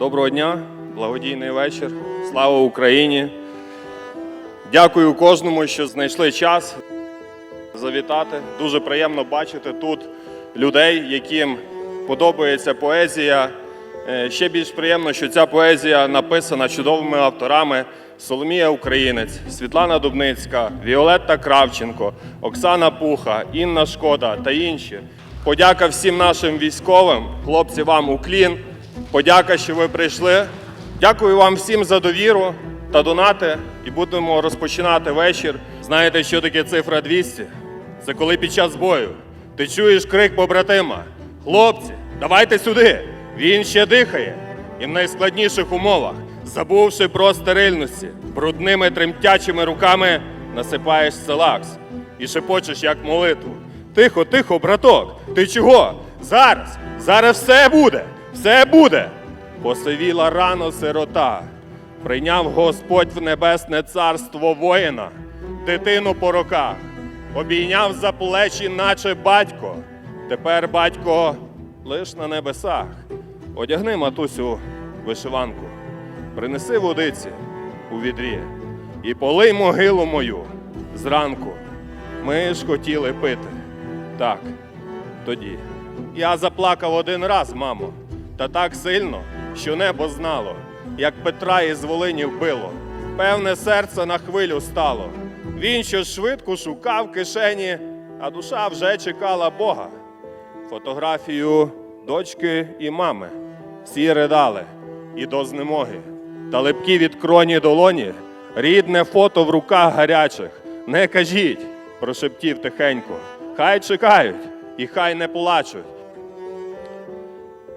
Доброго дня, благодійний вечір. Слава Україні! Дякую кожному, що знайшли час завітати. Дуже приємно бачити тут людей, яким подобається поезія. Е, Ще більш приємно, що ця поезія написана чудовими авторами Соломія Українець, Світлана Дубницька, Віолетта Кравченко, Оксана Пуха, Інна Шкода та інші. Подяка всім нашим військовим, хлопці, вам уклін. Подяка, що ви прийшли. Дякую вам всім за довіру та донати. І будемо розпочинати вечір. Знаєте, що таке цифра 200? Це коли під час бою ти чуєш крик побратима: Хлопці, давайте сюди! Він ще дихає. І в найскладніших умовах, забувши про стерильності, брудними тремтячими руками насипаєш селакс і шепочеш як молитву. Тихо, тихо, браток, ти чого? Зараз, зараз все буде, все буде. Посивіла рано сирота, прийняв Господь в небесне царство воїна, дитину по роках, обійняв за плечі, наче батько. Тепер батько лиш на небесах. Одягни матусю вишиванку, принеси водиці у відрі і полий могилу мою зранку. Ми ж хотіли пити. Так, тоді. Я заплакав один раз, мамо, та так сильно, що небо знало, як Петра із Волині вбило. Певне серце на хвилю стало. Він щось швидко шукав кишені, а душа вже чекала Бога. Фотографію дочки і мами. Всі ридали і до знемоги. Та липкі від кроні долоні, рідне фото в руках гарячих. Не кажіть, прошептів тихенько. Хай чекають і хай не плачуть.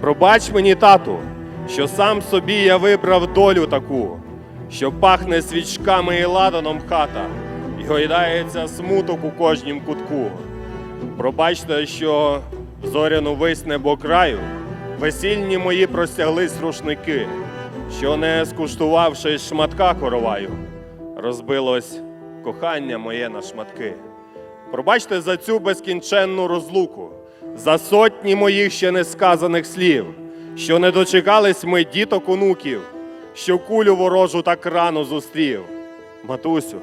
пробач мені, тату, що сам собі я вибрав долю таку, що пахне свічками і ладаном хата, і гойдається смуток у кожнім кутку. Пробачте, що зоряну вись небо краю, весільні мої простяглись рушники, що не скуштувавши шматка короваю, розбилось кохання моє на шматки. Пробачте за цю безкінченну розлуку, за сотні моїх ще не сказаних слів, що не дочекались ми діток онуків, що кулю ворожу так рано зустрів. Матусю,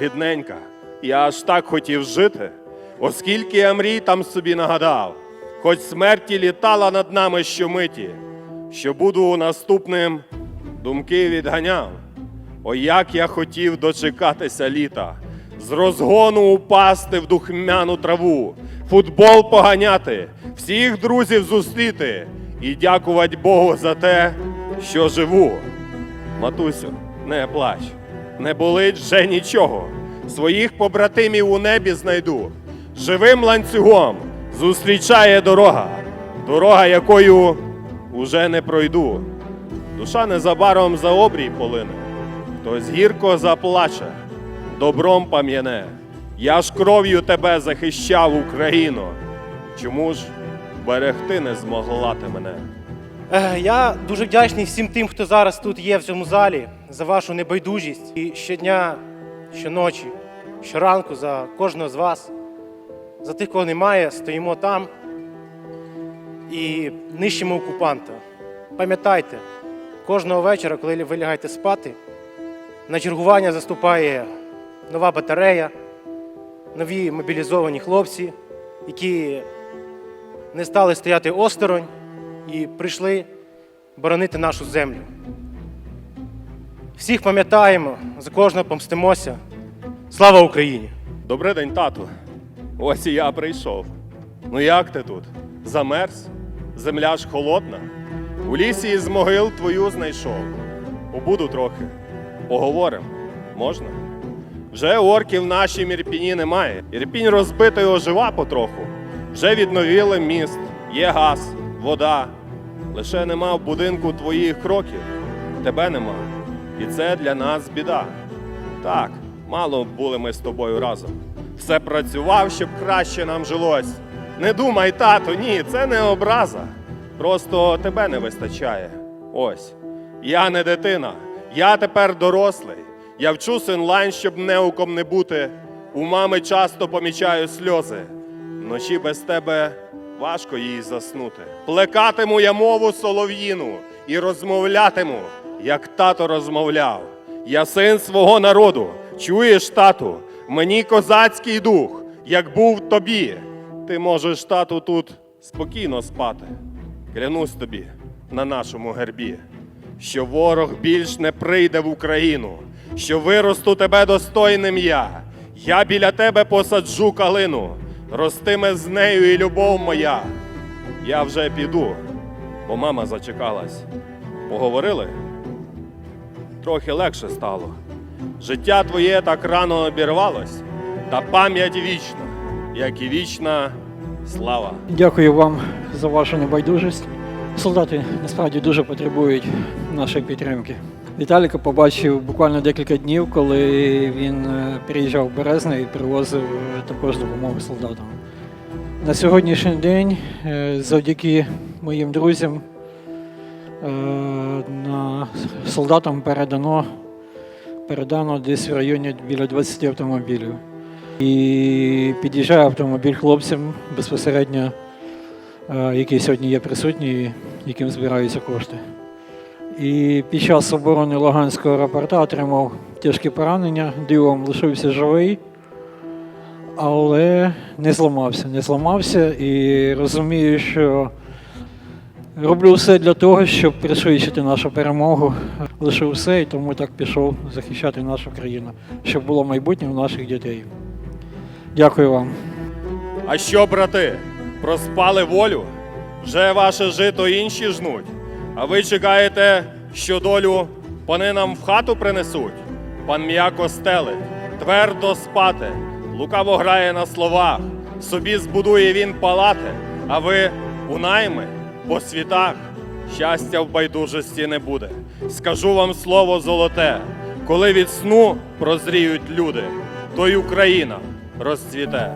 рідненька, я аж так хотів жити, оскільки я мрій там собі нагадав, хоч смерті літала над нами щомиті, що буду наступним, думки відганяв. О, як я хотів дочекатися літа, з розгону упасти в духмяну траву, футбол поганяти, всіх друзів зустріти і дякувати Богу за те, що живу. Матусю, не плач, не болить вже нічого. Своїх побратимів у небі знайду. Живим ланцюгом зустрічає дорога, дорога, якою уже не пройду. Душа незабаром за обрій полине, хтось гірко заплаче, добром пам'яне. Я ж кров'ю тебе захищав, Україно. Чому ж берегти не змогла ти мене? Е, Я дуже вдячний всім тим, хто зараз тут є в цьому залі, за вашу небайдужість. І щодня, щоночі, щоранку за кожного з вас, за тих, кого немає, стоїмо там і нищимо окупанта. Пам'ятайте, кожного вечора, коли ви лягаєте спати, на чергування заступає нова батарея, нові мобілізовані хлопці, які не стали стояти осторонь і прийшли боронити нашу землю. Всіх пам'ятаємо, за кожного помстимося. Слава Україні! Добрий день, тату. Ось і я прийшов. Ну як ти тут? Замерз? Земля ж холодна. У лісі із могил твою знайшов. Побуду трохи. Поговорим. Можна? Вже орків нашій Ірпіні немає. Ірпінь розбитий ожива потроху. Вже відновили міст, є газ, вода. Лише нема в будинку твоїх кроків. тебе нема. І це для нас біда. Так, мало були ми з тобою разом. Все працював, щоб краще нам жилось. Не думай, тату, ні, це не образа. Просто тебе не вистачає. Ось. Я не дитина, я тепер дорослий. Я вчусь онлайн, щоб неуком не бути. У мами часто помічаю сльози. Вночі без тебе важко їй заснути. Плекатиму я мову солов'їну і розмовлятиму, як тато розмовляв. Я син свого народу. Чуєш, тату, мені козацький дух, як був тобі. Ти можеш, тату, тут спокійно спати. Клянусь тобі на нашому гербі, що ворог більш не прийде в Україну, що виросту тебе достойним я. Я біля тебе посаджу калину, ростиме з нею і любов моя. Я вже піду, бо мама зачекалась. Поговорили? Трохи легше стало. Життя твоє так рано обірвалось, та пам'ять вічна, як і вічна слава. Дякую вам за вашу небайдужість. Солдати насправді дуже потребують нашої підтримки. Віталіка побачив буквально декілька днів, коли він е, приїжджав в Березне і привозив е, також допомогу солдатам. На сьогоднішній день, е, завдяки моїм друзям, солдатам передано, передано десь в районі біля 20 автомобілів. І під'їжджає автомобіль хлопцям безпосередньо, який сьогодні є присутній, яким збираються кошти. І під час оборони Луганського аеропорта отримав тяжкі поранення, дивом лишився живий, але не зламався. Не зламався і розумію, що роблю все для того, щоб пришвидшити нашу перемогу. Лишив все і тому так пішов захищати нашу країну, щоб було майбутнє у наших дітей. Дякую вам. А що, брати, проспали волю? Вже ваше жито інші жнуть. А ви чекаєте, що долю пани нам в хату принесуть? Пан м'яко стелить, твердо спати, лукаво грає на словах, собі збудує він палати, а ви у найми по світах. Щастя в байдужості не буде. Скажу вам слово золоте, коли від сну прозріють люди, то й Україна розцвіте.